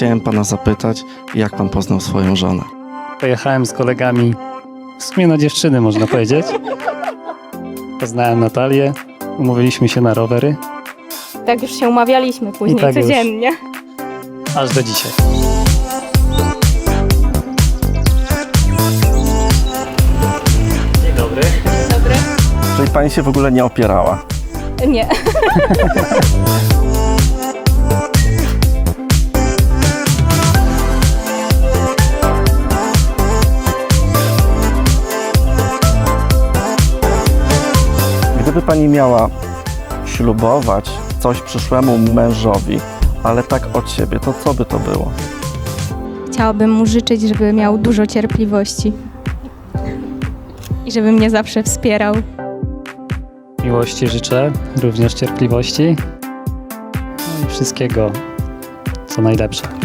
chciałem pana zapytać, jak pan poznał swoją żonę? Pojechałem z kolegami, w sumie na dziewczyny można powiedzieć. Poznałem Natalię, umówiliśmy się na rowery, Tak już się umawialiśmy później, tak już. codziennie. aż do dzisiaj. Dzień dobry. Dobry? Czyli pani się w ogóle nie opierała? Nie. Gdyby pani miała ślubować coś przyszłemu mężowi, ale tak od siebie, to co by to było? Chciałabym mu życzyć, żeby miał dużo cierpliwości. I żeby mnie zawsze wspierał. Miłości życzę, również cierpliwości no i wszystkiego, co najlepsze.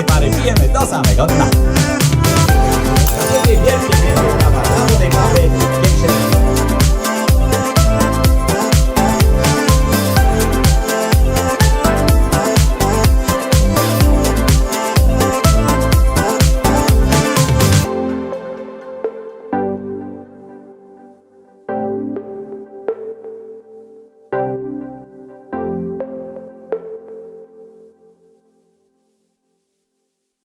တွေပါတယ်ပြည့်ရမယ်တောက်စားမယ်နော်ဒီမှာဒီပြည့်ပြည့်